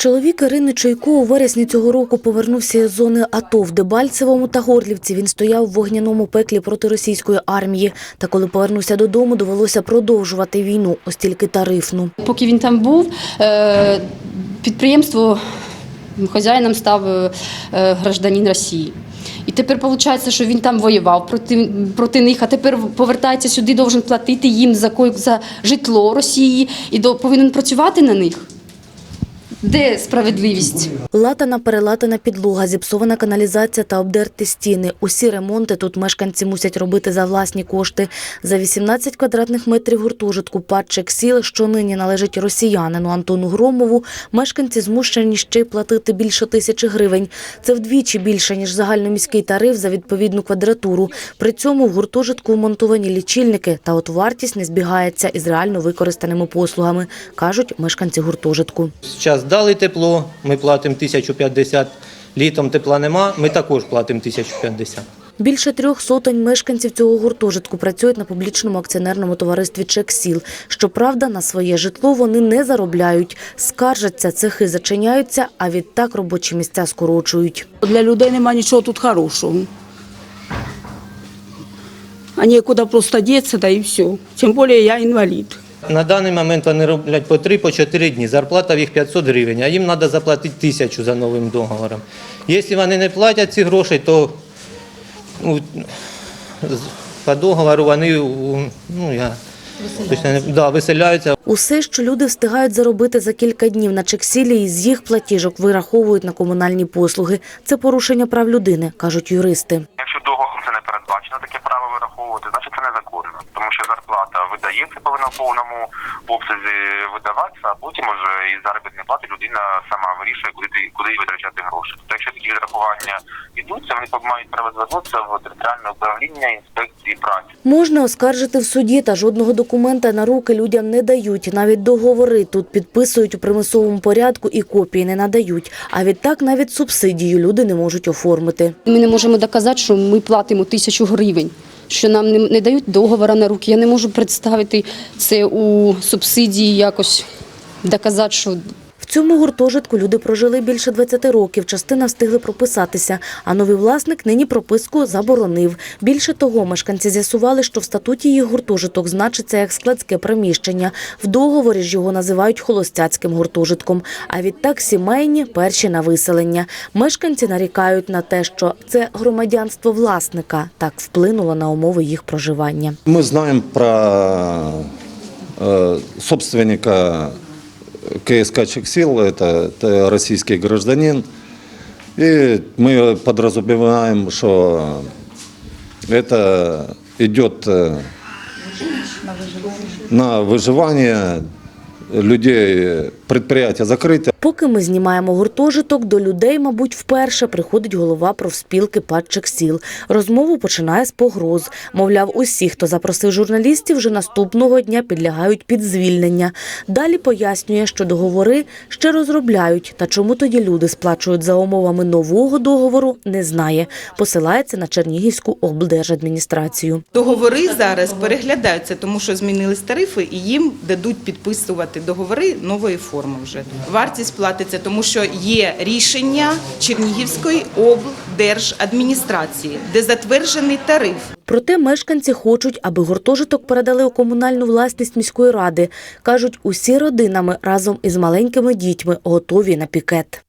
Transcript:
Чоловік Ірини Чойко у вересні цього року повернувся із зони АТО в Дебальцевому та Горлівці. Він стояв в вогняному пеклі проти російської армії. Та коли повернувся додому, довелося продовжувати війну, ось тільки тарифну. Поки він там був, е, підприємство хазяїном став е, гражданин Росії. І тепер виходить, що він там воював проти, проти них, а тепер повертається сюди, должен платити їм за, за житло Росії і до, повинен працювати на них. Де справедливість? Латана перелатана підлога, зіпсована каналізація та обдерті стіни. Усі ремонти тут мешканці мусять робити за власні кошти. За 18 квадратних метрів гуртожитку Падчик сіл, що нині належить росіянину Антону Громову, мешканці змушені ще й платити більше тисячі гривень. Це вдвічі більше, ніж загальноміський тариф за відповідну квадратуру. При цьому в гуртожитку вмонтовані лічильники, та от вартість не збігається із реально використаними послугами, кажуть мешканці гуртожитку. Зараз дали тепло, ми платимо 1050, літом тепла нема, ми також платимо 1050. Більше трьох сотень мешканців цього гуртожитку працюють на публічному акціонерному товаристві «Чексіл». Щоправда, на своє житло вони не заробляють. Скаржаться, цехи зачиняються, а відтак робочі місця скорочують. Для людей нема нічого тут хорошого. А некуда просто деться, да і все. Тим більше я інвалід. На даний момент вони роблять по 3 по 4 дні. Зарплата в їх 500 гривень, а їм треба заплатити тисячу за новим договором. Якщо вони не платять ці гроші, то ну, по договору вони ну, я, не- да, виселяються. Усе, що люди встигають заробити за кілька днів на «Чексілі», із їх платіжок вираховують на комунальні послуги. Це порушення прав людини, кажуть юристи. Якщо договором це не передбачено, таке право вираховувати, значить це незаконно, тому що зарплата видається повинна в повному обсязі видаватися, а потім уже із заробітної плати людина сама вирішує, куди куди витрачати гроші. Тобто, якщо такі відрахування йдуться, вони мають право звернутися в територіальне управління інспекції праці. Можна оскаржити в суді, та жодного документа на руки людям не дають. Навіть договори тут підписують у примусовому порядку і копії не надають. А відтак навіть субсидію люди не можуть оформити. Ми не можемо доказати, що ми платимо тисячу гривень, що нам не, не дають договора на руки. Я не можу представити це у субсидії якось доказати, що В цьому гуртожитку люди прожили більше 20 років, частина встигли прописатися, а новий власник нині прописку заборонив. Більше того, мешканці з'ясували, що в статуті їх гуртожиток значиться як складське приміщення. В договорі ж його називають холостяцьким гуртожитком, а відтак сімейні перші на виселення. Мешканці нарікають на те, що це громадянство власника так вплинуло на умови їх проживання. Мы знаем про э, собственника КСК «Чексил», это, это российский гражданин. И мы подразумеваем, что это идет э, на выживание людей, предприятие закрыто. Поки ми знімаємо гуртожиток, до людей, мабуть, вперше приходить голова профспілки «Падчик сіл». Розмову починає з погроз. Мовляв, усі, хто запросив журналістів, вже наступного дня підлягають під звільнення. Далі пояснює, що договори ще розробляють, та чому тоді люди сплачують за умовами нового договору, не знає. Посилається на Чернігівську облдержадміністрацію. Договори зараз переглядаються, тому що змінились тарифи, і їм дадуть підписувати договори нової форми вже. Вартість платиться, тому що є рішення Чернігівської облдержадміністрації, де затверджений тариф. Проте мешканці хочуть, аби гуртожиток передали у комунальну власність міської ради. Кажуть, усі родинами разом із маленькими дітьми готові на пікет.